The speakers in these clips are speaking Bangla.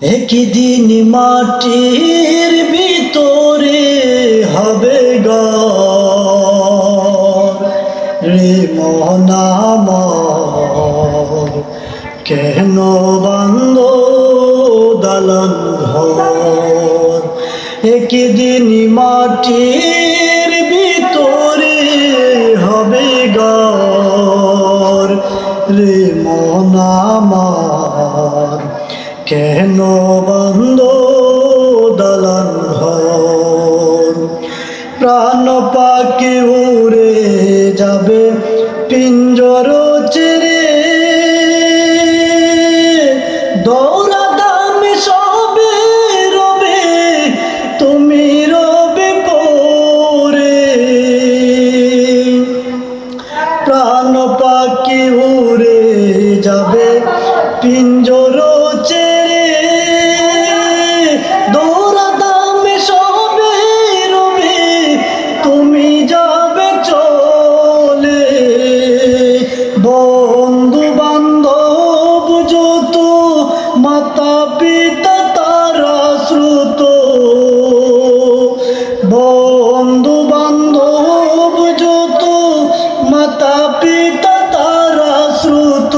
একদিন মাটির ভিতরে হবে রে মনামর কেন বান্ধ দালান ঘর? একদিন মাটির ভিতরে হবে রে মনামার কেন বন্ধ দালান ঘর? প্রাণ পাকে উড়ে যাবে পিঞ্জর চেরে। দৌড়া রবে, তুমি রবে পরে। প্রাণ পাখি উড়ে যাবে পিঞ্জর মাতা পিতা তারা শ্রুত। বন্ধু বান্ধব যত, মাতা পিতা তারা শ্রুত।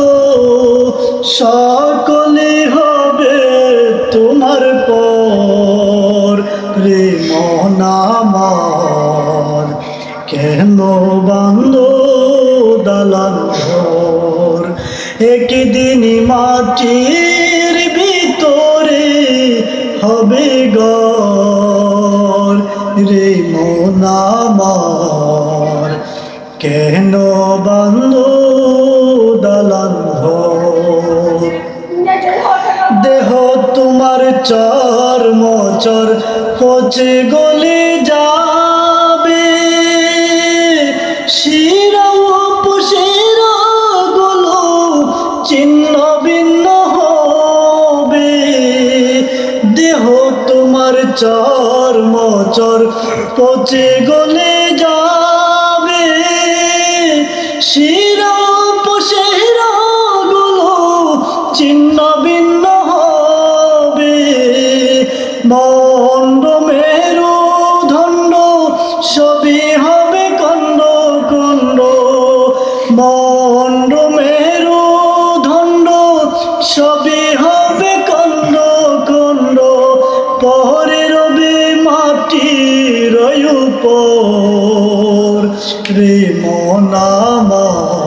সকলে হবে তোমার পর রে মনামার কেন বান্ধ দালান একদিন ভিতরে হবে গর রে মোনামার কেন বান্ধ দালান দেহ তোমার চর মচর পচে গলে যাবে চর মচর, পচে গলে যাবে। শিরা উপশিরা গুলো চিহ্ন ভিন্ন হবে। মন্ড মেরু ধন্ড, সবই হবে কন্ড কন্ড মন্ড মেরু ধন্ড, সবই হবে কন্ড কন্ড পরে উপর রে মনামার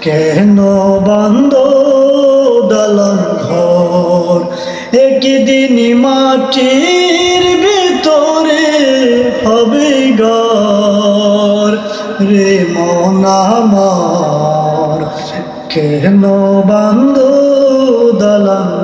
কেন বান্ধ দালান ঘর? একদিন মাটির ভিতরে হবে ঘর। রে মনামার কেন বান্ধ দালান